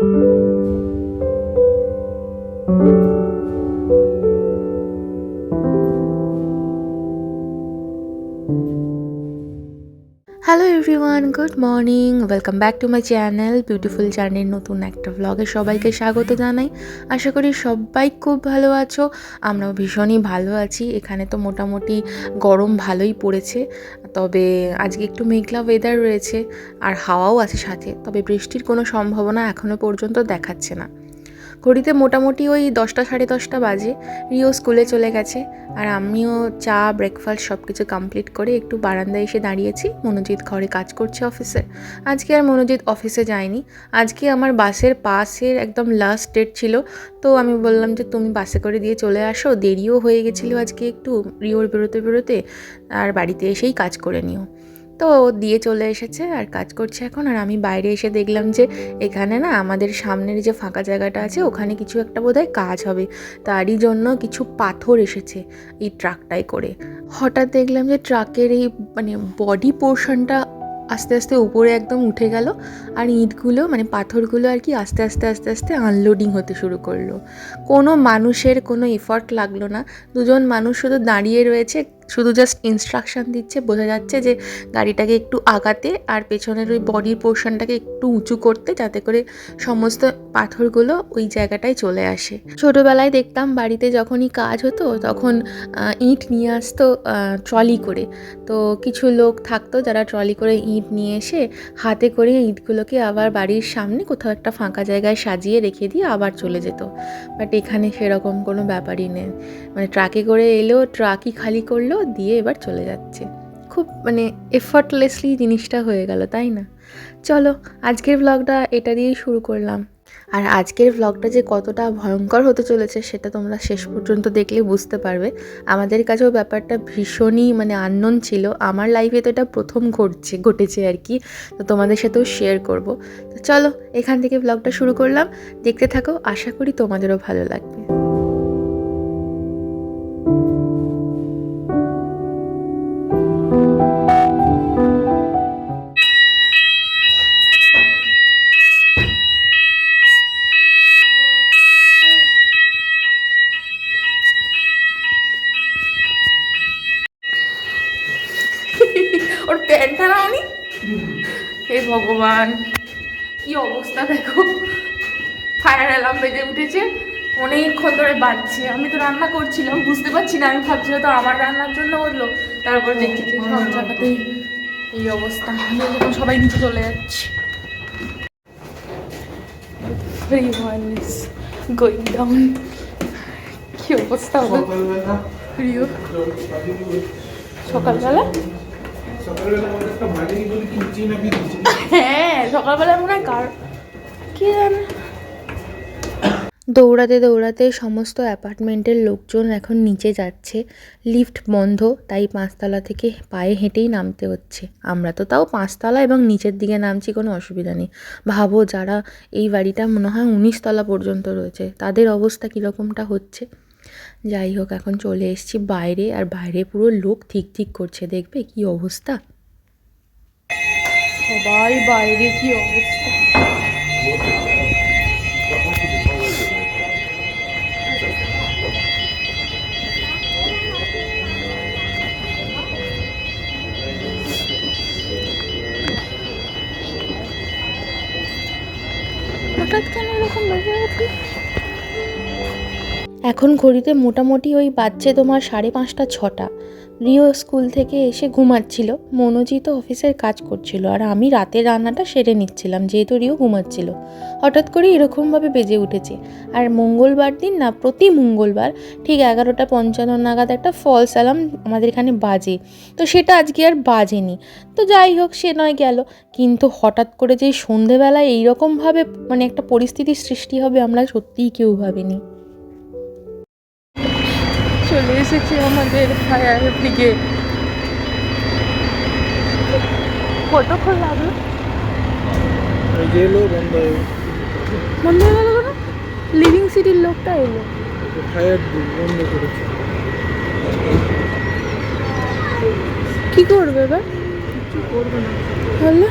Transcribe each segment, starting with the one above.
Hello everyone good morning welcome back to my channel beautiful জার্নির নতুন একটা ব্লগে সবাইকে স্বাগত জানাই। আশা করি সবাই খুব ভালো আছো, আমরাও ভীষণই ভালো আছি। এখানে তো মোটামুটি গরম ভালোই পড়েছে। তবে আজকে একটু মেঘলা ওয়েদার রয়েছে আর হাওয়াও আছে সাথে, তবে বৃষ্টির কোনো সম্ভাবনা এখনও পর্যন্ত দেখাচ্ছে না। ঘড়িতে মোটামুটি ওই দশটা সাড়ে দশটা বাজে। রিও স্কুলে চলে গেছে আর আমিও চা ব্রেকফাস্ট সব কিছু কমপ্লিট করে একটু বারান্দায় এসে দাঁড়িয়েছি। মনোজিৎ ঘরে কাজ করছে অফিসে। আজকে আর মনোজিৎ অফিসে যায়নি। আজকে আমার বাসের পাসের একদম লাস্ট ডেট ছিল। তো আমি বললাম যে, তুমি বাসে করে দিয়ে চলে আসো। দেরিও হয়ে গেছিল আজকে একটু। রিওর বেরোতে বেরোতে আর বাড়িতে এসেই কাজ করে নিও। তো দিয়ে চলে এসেছে আর কাজ করছে এখন। আর আমি বাইরে এসে দেখলাম যে এখানে না আমাদের সামনের যে ফাঁকা জায়গাটা আছে, ওখানে কিছু একটা বোধহয় কাজ হবে। তারই জন্য কিছু পাথর এসেছে এই ট্রাকটায় করে। হঠাৎ দেখলাম যে ট্রাকের এই মানে বডি পোর্শনটা আস্তে আস্তে উপরে একদম উঠে গেল আর ইঁটগুলো মানে পাথরগুলো আর কি আস্তে আস্তে আস্তে আস্তে আনলোডিং হতে শুরু করল। কোনো মানুষের কোনো এফর্ট লাগল না। দুজন মানুষ শুধু দাঁড়িয়ে রয়েছে শুধু জাস্ট ইনস্ট্রাকশন দিচ্ছে, বোঝা যাচ্ছে যে গাড়িটাকে একটু আগাতে আর পেছনের ওই বডির পোর্শনটাকে একটু উঁচু করতে যাতে করে সমস্ত পাথরগুলো ওই জায়গাটায় চলে আসে। ছোটোবেলায় দেখতাম বাড়িতে যখনই কাজ হতো তখন ইঁট নিয়ে আসতো ট্রলি করে। তো কিছু লোক থাকতো যারা ট্রলি করে ইঁট নিয়ে এসে হাতে করে ইঁটগুলোকে আবার বাড়ির সামনে কোথাও একটা ফাঁকা জায়গায় সাজিয়ে রেখে দিয়ে আবার চলে যেত। বাট এখানে সেরকম কোনো ব্যাপারই নেই। মানে ট্রাকে করে এলো ট্রাকই খালি করল দিয়ে এবার চলে যাচ্ছে। খুব মানে এফর্টলেসলি জিনিসটা হয়ে গেল, তাই না? চলো, আজকের ব্লগটা এটা দিয়েই শুরু করলাম। আর আজকের ব্লগটা যে কতটা ভয়ঙ্কর হতে চলেছে সেটা তোমরা শেষ পর্যন্ত দেখলে বুঝতে পারবে। আমাদের কাছেও ব্যাপারটা ভীষণই মানে আননোন ছিল। আমার লাইফে তো এটা প্রথম ঘটছে, ঘটেছে আর কি। তো তোমাদের সাথেও শেয়ার করব। তো চলো, এখান থেকে ব্লগটা শুরু করলাম। দেখতে থাকো, আশা করি তোমাদেরও ভালো লাগবে। ওর প্যান্টটা নাওনি হে ভগবান কি অবস্থা দেখো। ফায়ার অ্যালার্ম বেজে উঠেছে অনেকক্ষণ ধরে বাজছে। আমি তো রান্না করছিলাম বুঝতে পারছি না। আমি ভাবছি তো আমার রান্নার জন্য বলল তারপর দেখছি সব জায়গাতেই এই অবস্থা। আমি যখন সবাই নিচে চলে যাচ্ছি। Everyone is going down. কি অবস্থা রিও সকালবেলা? হ্যাঁ সকালবেলা মনে হয় কার কি জানে। দৌড়াতে দৌড়াতে সমস্ত অ্যাপার্টমেন্টের লোকজন এখন নিচে যাচ্ছে। লিফট বন্ধ তাই পাঁচতলা থেকে পায়ে হেঁটেই নামতে হচ্ছে। আমরা তো তাও পাঁচতলা এবং নিচের দিকে নামছি কোনো অসুবিধা নেই। ভাবো যারা এই বাড়িটা মনে হয় উনিশ তলা পর্যন্ত রয়েছে তাদের অবস্থা কীরকমটা হচ্ছে? যাই হোক এখন চলে এসেছি বাইরে আর বাইরে পুরো লোক ঠিক ঠিক করছে দেখবে কি অবস্থা? সবাই বাইরে কি অবস্থা? হঠাৎ কেন এরকম বেজে উঠল এখন ঘড়িতে মোটামুটি ওই বাজছে তোমার সাড়ে পাঁচটা, ছটা। রিও স্কুল থেকে এসে ঘুমাচ্ছিল। মনোজিৎ অফিসের কাজ করছিল আর আমি রাতের রান্নাটা সেরে নিচ্ছিলাম, যেহেতু রিও ঘুমাচ্ছিল। হঠাৎ করে এরকমভাবে বেজে উঠেছে। আর মঙ্গলবার দিন না, প্রতি মঙ্গলবার ঠিক এগারোটা পঞ্চান্ন নাগাদ একটা ফলস অ্যালার্ম আমাদের এখানে বাজে। তো সেটা আজকে আর বাজেনি। তো যাই হোক, সে নয় গেল। কিন্তু হঠাৎ করে যে সন্ধেবেলায় এইরকমভাবে মানে একটা পরিস্থিতির সৃষ্টি হবে আমরা সত্যিই কেউ ভাবিনি। চলে এসেছে আমাদের ফায়ার ব্রিগেড কতক্ষণ লাগল এলো বন্ধ হয়ে। বন্ধ হয়ে গেল লিভিং সিটির লোকটা এলো। ফায়ার বন্ধ করেছে। কি করবে এবার? কিছু করবে না। তাহলে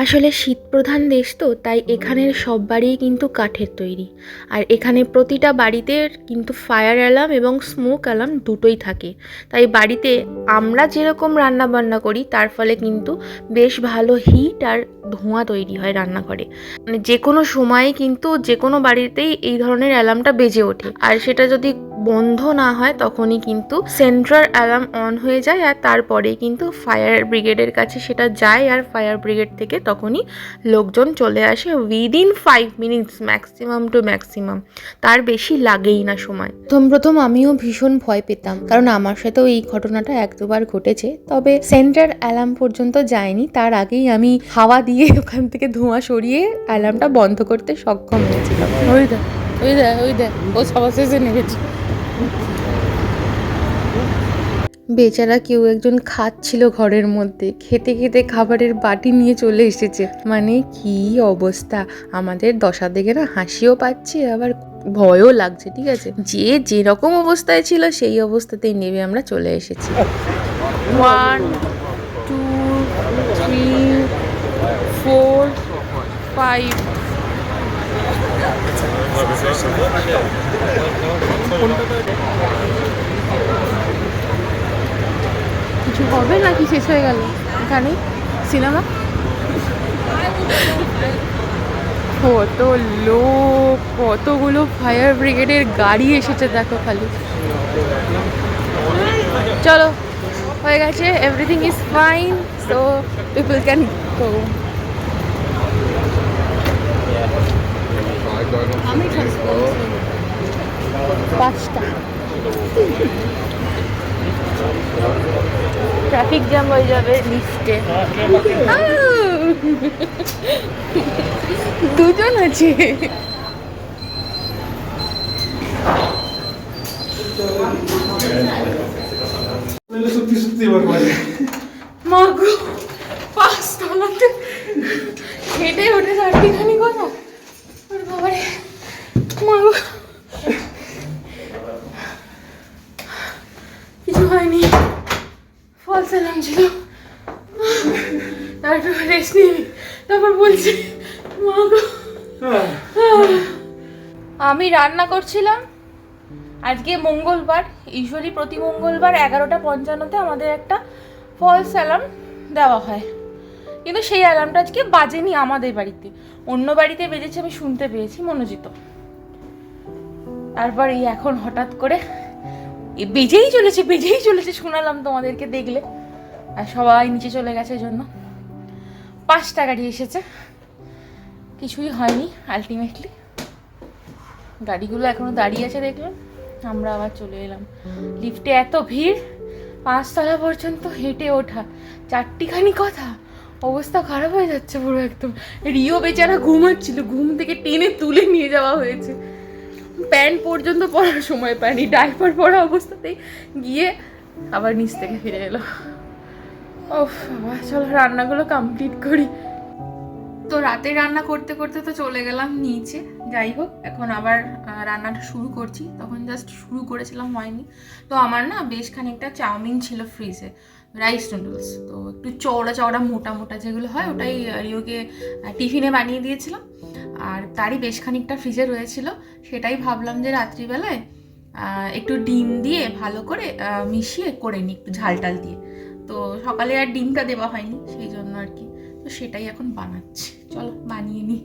আসলে শীতপ্রধান দেশ তো, তাই এখানের সব বাড়িই কিন্তু কাঠের তৈরি। আর এখানে প্রতিটা বাড়িতে কিন্তু ফায়ার অ্যালার্ম এবং স্মোক অ্যালার্ম দুটোই থাকে। তাই বাড়িতে আমরা যেরকম রান্না বান্না করি, তার ফলে কিন্তু বেশ ভালো হিট আর ধোঁয়া তৈরি হয় রান্নাঘরে। মানে যে কোনো সময়ে কিন্তু যে কোনো বাড়িতেই এই ধরনের অ্যালার্মটা বেজে ওঠে। আর সেটা যদি বন্ধ না হয় তখনই কিন্তু সেন্ট্রাল অ্যালার্ম অন হয়ে যায় আর তারপরেই কিন্তু ফায়ার ব্রিগেডের কাছে সেটা যায় আর ফায়ার ব্রিগেড থেকে তখনই লোকজন চলে আসে within five minutes maximum to maximum তার বেশি লাগেই না সময়। প্রথম প্রথম আমিও ভীষণ ভয় পেতাম কারণ আমার সাথেও এই ঘটনাটা এক দুবার ঘটেছে। তবে সেন্ট্রাল অ্যালার্ম পর্যন্ত যায়নি তার আগেই আমি হাওয়া দিয়ে ওখান থেকে ধোঁয়া সরিয়ে অ্যালার্মটা বন্ধ করতে সক্ষম হয়েছিলাম। ওই দেখ ওই দেখ ওই দেখ ও সবার শেষে নেমেছে। বেচারা কেউ একজন খাচ্ছিল ঘরের মধ্যে। খেতে খেতে খাবারের বাটি নিয়ে চলে এসেছে। মানে কি অবস্থা? আমাদের দশা দেখে না হাসিও পাচ্ছে আবার ভয়ও লাগছে ঠিক আছে? যে যেরকম অবস্থায় ছিল সেই অবস্থাতেই নেবে আমরা চলে এসেছি। One two three four five হবে নাকি শেষ হয়ে গেল? এখানে সিনেমা? কত লোক, কতগুলো ফায়ার ব্রিগেডের গাড়ি এসেছে, দেখো খালি। চলো, হয়ে গেছে everything is fine so people can go পাঁচটা। ট্রাফিক জ্যাম হয়ে যাবে লিফটে দুজন আছে। সত্যি সত্যি এবার বাজে মাগো হেঁটে উঠে চারটিখানি কথা ওর বাবারে। মাগো কিছু হয়নি। অ্যালার্ম ছিল তারপর তারপর বলছি মাগো আমি রান্না করছিলাম। আজকে মঙ্গলবার ইউজুয়ালি প্রতি মঙ্গলবার এগারোটা পঞ্চান্নতে আমাদের একটা ফলস অ্যালার্ম দেওয়া হয়। কিন্তু সেই অ্যালার্মটা আজকে বাজেনি আমাদের বাড়িতে। অন্য বাড়িতে বেজেছে, আমি শুনতে পেয়েছি, মনোজিত। তারপর এই এখন হঠাৎ করে বেজেই চলেছে বেজেই চলেছে, শোনালাম তোমাদেরকে দেখলে। আর সবাই নিচে চলে গেছে জন্য পাঁচটা গাড়ি এসেছে। কিছুই হয়নি আলটিমেটলি গাড়িগুলো এখনও দাঁড়িয়ে আছে দেখলাম। আমরা আবার চলে এলাম। লিফটে এত ভিড়, পাঁচতলা পর্যন্ত হেঁটে ওঠা। চারটিখানি কথা। অবস্থা খারাপ হয়ে যাচ্ছে পুরো একদম। রিও বেচারা ঘুমাচ্ছিল, ঘুম থেকে টেনে তুলে নিয়ে যাওয়া হয়েছে। প্যান্ট পর্যন্ত পরার সময় পায়নি, ডাইপার পরা অবস্থাতেই গিয়ে আবার নিচ থেকে ফিরে এলো। ও বাবা, চলো রান্নাগুলো কমপ্লিট করি। তো রাতে রান্না করতে করতে তো চলে গেলাম নিচে, যাই হোক, এখন আবার রান্নাটা শুরু করছি। তখন জাস্ট শুরু করেছিলাম, হয়নি। তো আমার না বেশ খানিকটা চাউমিন ছিল ফ্রিজে রাইস নুডলস তো একটু চওড়া চওড়া, মোটা মোটা যেগুলো হয়, ওটাই রিওকে টিফিনে বানিয়ে দিয়েছিলাম। আর তারই বেশ খানিকটা ফ্রিজে রয়েছিল। সেটাই ভাবলাম যে রাত্রিবেলায় একটু ডিম দিয়ে ভালো করে মিশিয়ে করে নিই, একটু ঝাল টাল দিয়ে। তো সকালে আর ডিমটা দেওয়া হয়নি, সেই জন্য আর কি। তো সেটাই এখন বানাচ্ছি। চলো বানিয়ে নিই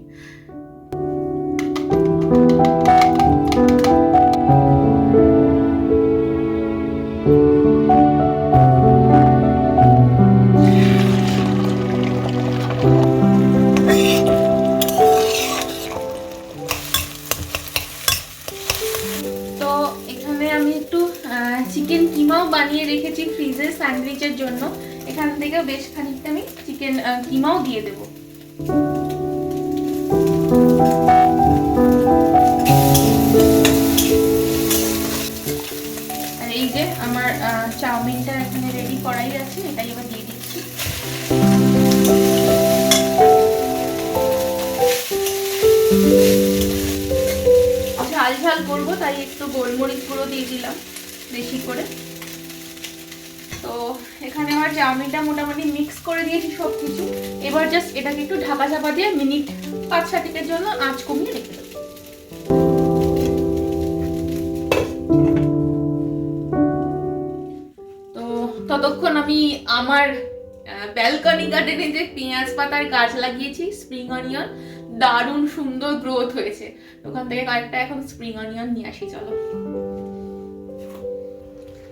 একটু গোলমরিচ গুঁড়ো দিয়ে দিলাম বেশি করে। তো এখানে আমার চাউমিনটা মোটামুটি মিক্স করে দিয়েছি সব কিছু এবার জাস্ট এটাকে একটু ঢাকা চাপা দিয়ে মিনিট পাঁচ সাতেকের জন্য আঁচ কমিয়ে রেখে দেবো। ততক্ষণ আমি আমার ব্যালকনি গার্ডেনে যে পেঁয়াজ পাতার গাছ লাগিয়েছি স্প্রিং অনিয়ন দারুণ সুন্দর গ্রোথ হয়েছে। ওখান থেকে কয়েকটা এখন স্প্রিং অনিয়ন নিয়ে আসি, চলো।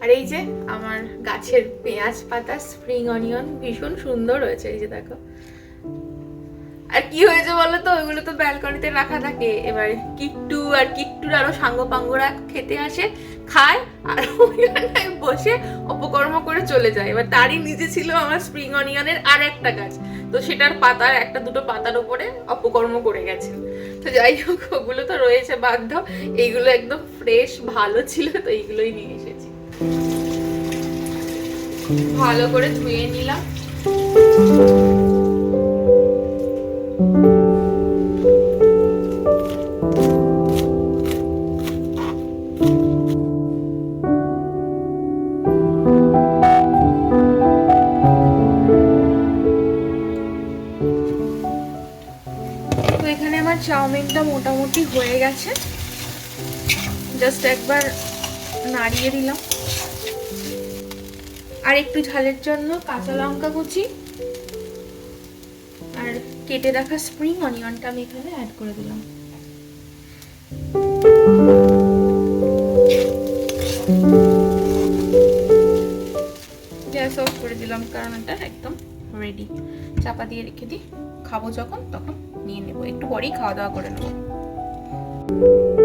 আর এই যে আমার গাছের পেঁয়াজ পাতা স্প্রিং অনিয়ন ভীষণ সুন্দর হয়েছে, এই যে দেখো। আর কি হয়েছে বলো তো? ওইগুলো তো ব্যালকনিতে রাখা থাকে। এবার কিট্টু আর কিট্টুর আরও সাঙ্গ পাঙ্গরা খেতে আসে, খায়, আর ওইখানে বসে অপকর্ম করে চলে যায়। এবার তারই নিচে ছিল আমার স্প্রিং অনিয়নের আর একটা গাছ। তো সেটার পাতার, একটা দুটো পাতার উপরে অপকর্ম করে গেছে। তো যাই হোক, ওগুলো তো রয়েছে বাধ্য। এইগুলো একদম ফ্রেশ ভালো ছিল, তো এইগুলোই নিয়ে এসেছি। ভালো করে ধুয়ে নিলাম। আমার চাউমিনটা মোটামুটি হয়ে গেছে। জাস্ট একবার নাড়িয়ে দিলাম আর একটু ঝালের জন্য কাঁচা লঙ্কা কুচি আর কেটে রাখা স্প্রিং অনিয়নটা আমি এখানে অ্যাড করে দিলাম। গ্যাস অফ করে দিলাম, কারণ এটা একদম রেডি চাপা দিয়ে রেখে দিই। খাব যখন, তখন নিয়ে নেব। একটু পরেই খাওয়া দাওয়া করে নেব।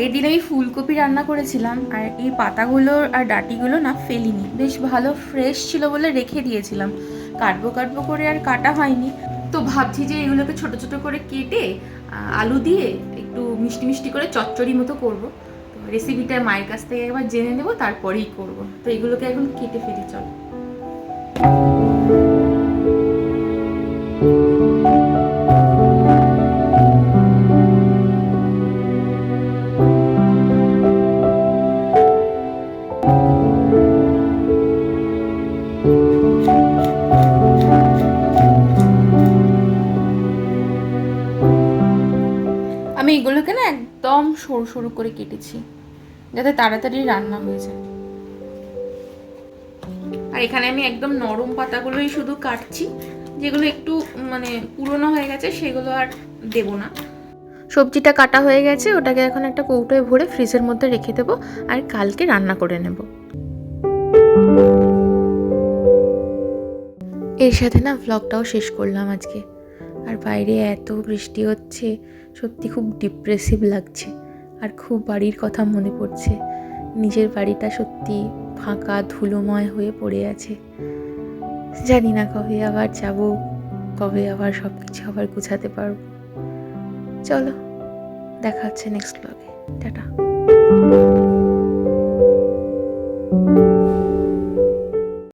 আগের দিন আমি ফুলকপি রান্না করেছিলাম, আর এই পাতাগুলো আর ডাটিগুলো না ফেলিনি। বেশ ভালো ফ্রেশ ছিল বলে রেখে দিয়েছিলাম। কাটবো কাটবো করে আর কাটা হয়নি। তো ভাবছি যে এগুলোকে ছোট ছোট করে কেটে আলু দিয়ে একটু মিষ্টি মিষ্টি করে চচ্চড়ি মতো করব। তো রেসিপিটা মায়ের কাছ থেকে একবার জেনে নেব, তারপরেই করব। তো এগুলোকে এখন কেটে ফেলি, চল। একদম সরু সরু করে কেটেছি, যাতে তাড়াতাড়ি রান্না হয়ে যায়। আর এখানে আমি একদম নরম পাতাগুলোই শুধু কাটছি, যেগুলো একটু মানে পুরনো হয়ে গেছে সেগুলো আর দেব না। সবজিটা কাটা হয়ে গেছে, ওটাকে এখন একটা কৌটোয় ভরে ফ্রিজের মধ্যে রেখে দেবো আর কালকে রান্না করে নেব। এর সাথে না ভ্লগটাও শেষ করলাম আজকে। আর বাইরে এত বৃষ্টি হচ্ছে, সত্যি খুব ডিপ্রেসিভ লাগছে। আর খুব বাড়ির কথা মনে পড়ছে। নিজের বাড়িটা সত্যি ফাঁকা, ধুলোময় হয়ে পড়ে আছে। জানি না কবে আবার যাব, কবে আবার সব কিছু আবার গুছাতে পারব। চলো, দেখা হচ্ছে নেক্সট ব্লগে টাটা।